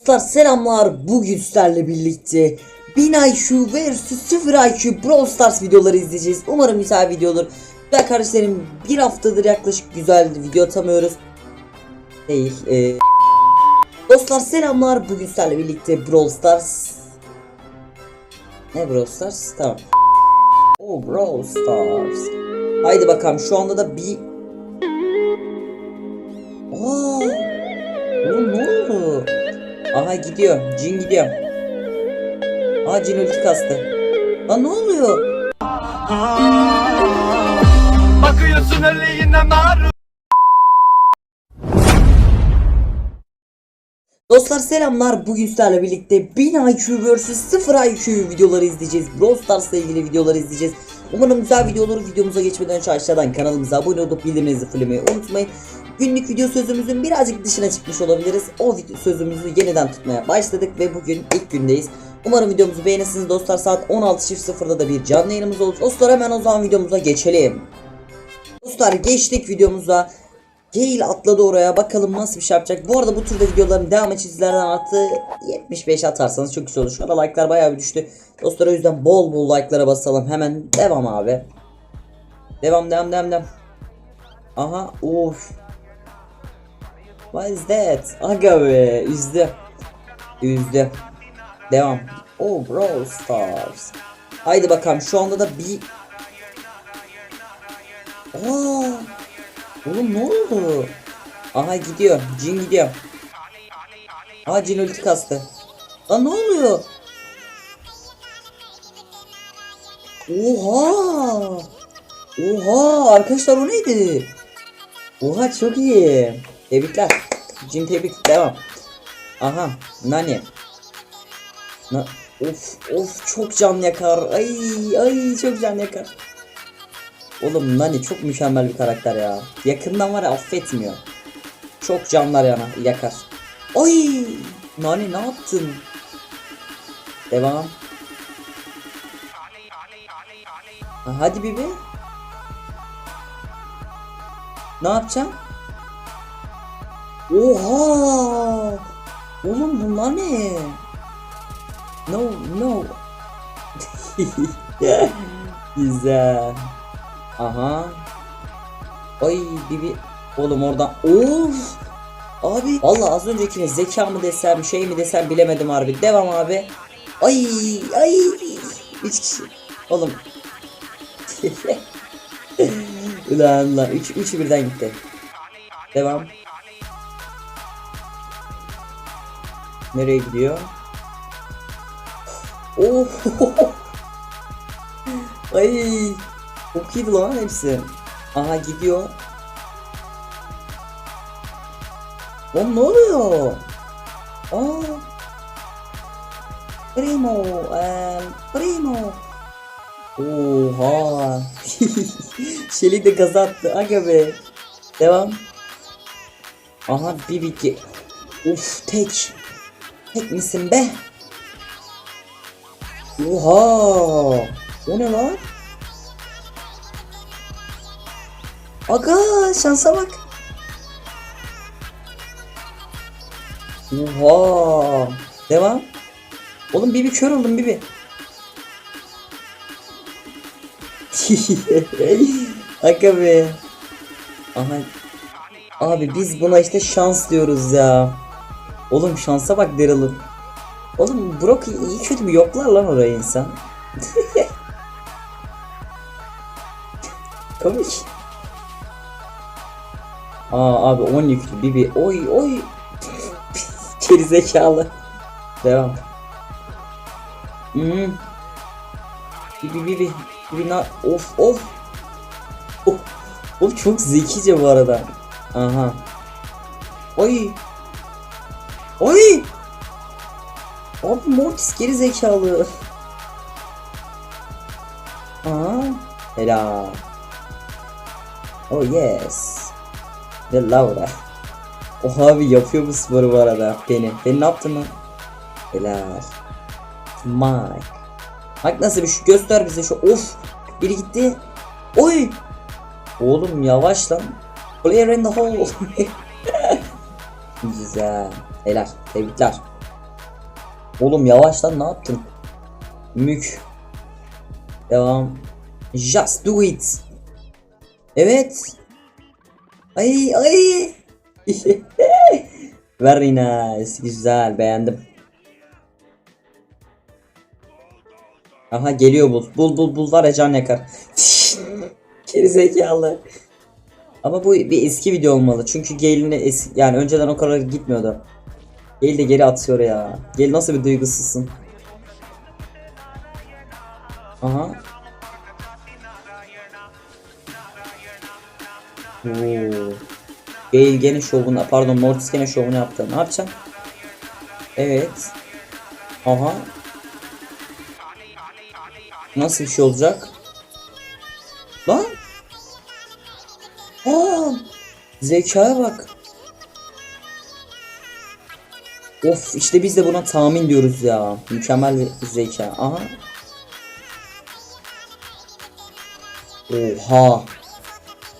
Dostlar selamlar. Bugün sizlerle birlikte 1000 IQ vs 0 IQ Brawl Stars videoları izleyeceğiz. Umarım güzel video olur. Güzel kardeşlerim bir haftadır yaklaşık güzel video atamıyoruz. Değil. e, Dostlar selamlar. Bugün sizlerle birlikte Brawl Stars. Ne Brawl Stars? Tamam. O Brawl Stars. Haydi bakalım şu anda da bir... Aha gidiyor. Cin gidiyor. Aa cin ulti kastı. Lan ne oluyor? Bakıyorsun öyle yine maruz Dostlar selamlar. Bugün sizlerle birlikte 1000 IQ vs 0 IQ videoları izleyeceğiz. Brawl Stars'la ilgili videoları izleyeceğiz. Umarım güzel video olur. Videomuza geçmeden önce aşağıdan kanalımıza abone olup bildirimlerinizi fullemeyi unutmayın. Günlük video sözümüzün birazcık dışına çıkmış olabiliriz. O video sözümüzü yeniden tutmaya başladık ve bugün ilk gündeyiz. Umarım videomuzu beğenirsiniz dostlar. Saat 16.00'da da bir canlı yayınımız olacak. Dostlar hemen o zaman videomuza geçelim. Dostlar geçtik videomuza. Gale atladı oraya bakalım nasıl bir şey yapacak. Bu arada bu türde videoların devamı çizgilerden artı 75 atarsanız çok güzel olur. Şu anda like'lar bayağı bir düştü. Dostlar o yüzden bol bol like'lara basalım. Hemen devam abi. Devam devam devam devam. Aha uf. What is that? Aga be üzdü. Üzdü. Devam. Oh Brawl Stars. Haydi bakalım şu anda da bir Aa, oğlum ne oldu? Aha gidiyor. Cin gidiyor. Aa cin ulti kastı. Lan ne oluyor? Oha! Oha! Arkadaşlar o neydi? Oha çok iyi. Tebrikler. Cin tebrik. Devam. Aha. Nani. Na of of çok can yakar. Ay ay çok can yakar. Oğlum Nani çok mükemmel bir karakter ya. Yakından var ya affetmiyor. Çok canlar yana yakar. Ay Nani ne yaptın? Devam. Ha, hadi Bibi. Ne yapacağım? Oha! Oğlum bunlar ne? No, no. Güzel. Aha. Ay Bibi. Oğlum oradan. Of. Abi. Vallahi az öncekine zeka mı desem şey mi desem bilemedim harbi. Devam abi. Ay ay. Üç kişi. Oğlum. ulan ulan. Üç, üçü birden gitti. Devam. Nereye gidiyor? Oh. Ay. Çok iyiydi lan hepsi. Aha gidiyor. Oğlum ne oluyor? Aa. Primo. eee, Primo. Oha. Şeli de gaz attı. Aga be. Devam. Aha bir iki. Uf tek. Tek misin be? Oha. O ne lan? Aga şansa bak. Oha. Devam. Oğlum Bibi kör oldum Bibi. Aga be. Aha. Abi biz buna işte şans diyoruz ya. Oğlum şansa bak Daryl'ın. Oğlum Brock iyi kötü bir yoklar lan oraya insan. Komik. Aa abi 10 yüklü Bibi. Oy oy. Geri zekalı. Devam. Hmm. Bibi Bibi. Bibi na of of. Of. Of çok zekice bu arada. Aha. Oy. Oy. Abi Mortis geri zekalı. Aa. Helal. Oh yes. Ve Laura. Oha abi yapıyor bu sporu bu arada. Beni. Beni ne yaptın lan? Helal. Mike. Bak nasıl bir şu göster bize şu. Of. Biri gitti. Oy. Oğlum yavaş lan. Player in the hole. Güzel. Helal. Tebrikler. Oğlum yavaş lan ne yaptın? Mük. Devam. Just do it. Evet. Ay ay. Very nice. Güzel beğendim. Aha geliyor bul. Bul bul bul var ya can yakar. Geri. Ama bu bir eski video olmalı. Çünkü Gale'in es yani önceden o kadar gitmiyordu. Gale de geri atıyor ya. Gale nasıl bir duygusuzsun. Aha. Oo. Gale gene şovunu pardon Mortis gene şovunu yaptı. Ne yapacaksın? Evet. Aha. Nasıl bir şey olacak? Zekaya bak. Of işte biz de buna tahmin diyoruz ya. Mükemmel zeka. Aha. Oha.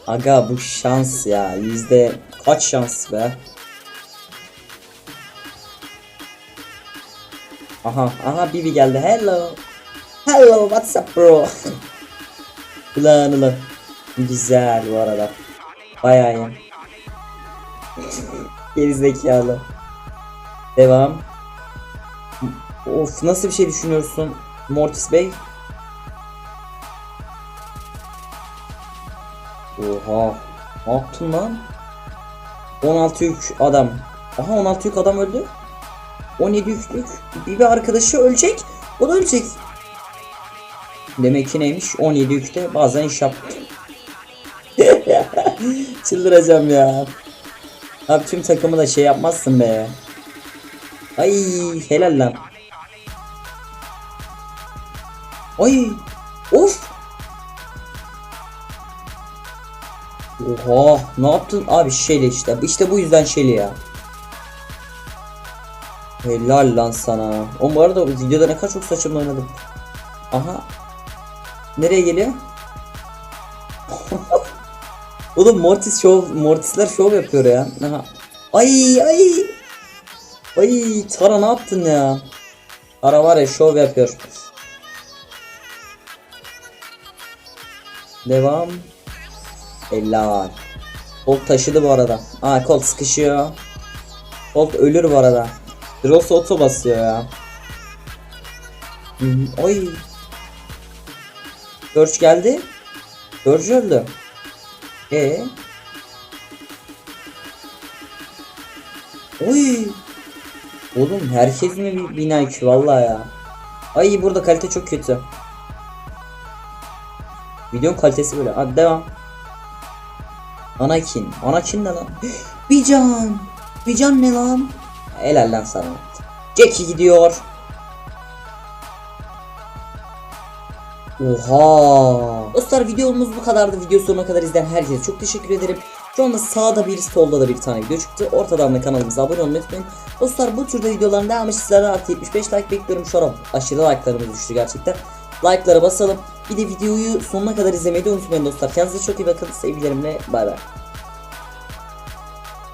Aga bu şans ya. Yüzde kaç şans be? Aha aha Bibi geldi. Hello. Hello what's up bro? ulan ulan. Güzel bu arada. Bayağı iyi. Gerizekalı. Devam. Of nasıl bir şey düşünüyorsun Mortis Bey? Oha. Ne yaptın lan? 16 yük adam. Aha 16 yük adam öldü. 17 yüklük bir, bir arkadaşı ölecek. O da ölecek. Demek ki neymiş? 17 yükte bazen iş yaptı. Çıldıracağım ya. Abi tüm takımı da şey yapmazsın be. Ay helal lan. Ay of. Oha ne yaptın abi Shelly işte. İşte bu yüzden Shelly ya. Helal lan sana. O bu arada videoda ne kadar çok saçımla oynadım. Aha. Nereye geliyor? Oğlum Mortis şov, Mortisler şov yapıyor ya. Aha. Ay ay. Ay Tara ne yaptın ya? Tara var ya şov yapıyor. Devam. Helal. Colt taşıdı bu arada. Aa Colt sıkışıyor. Colt ölür bu arada. Dross auto basıyor ya. Oy. Görç geldi. Görç öldü. E. Oy. Oğlum herkes mi bir bina IQ vallahi ya. Ay burada kalite çok kötü. Videonun kalitesi böyle. Hadi devam. Anakin. Anakin ne lan? Bir can. Bir can ne lan? Helal lan sana. Jackie gidiyor. Oha. Dostlar videomuz bu kadardı. Video sonuna kadar izleyen herkese çok teşekkür ederim. Şu anda sağda bir solda da bir tane video çıktı. Ortadan da kanalımıza abone olmayı unutmayın. Dostlar bu türde videoların devamı sizlerden artı 75 like bekliyorum. Şu an aşırı like'larımız düştü gerçekten. Like'lara basalım. Bir de videoyu sonuna kadar izlemeyi de unutmayın dostlar. Kendinize çok iyi bakın. Sevgilerimle bay bay.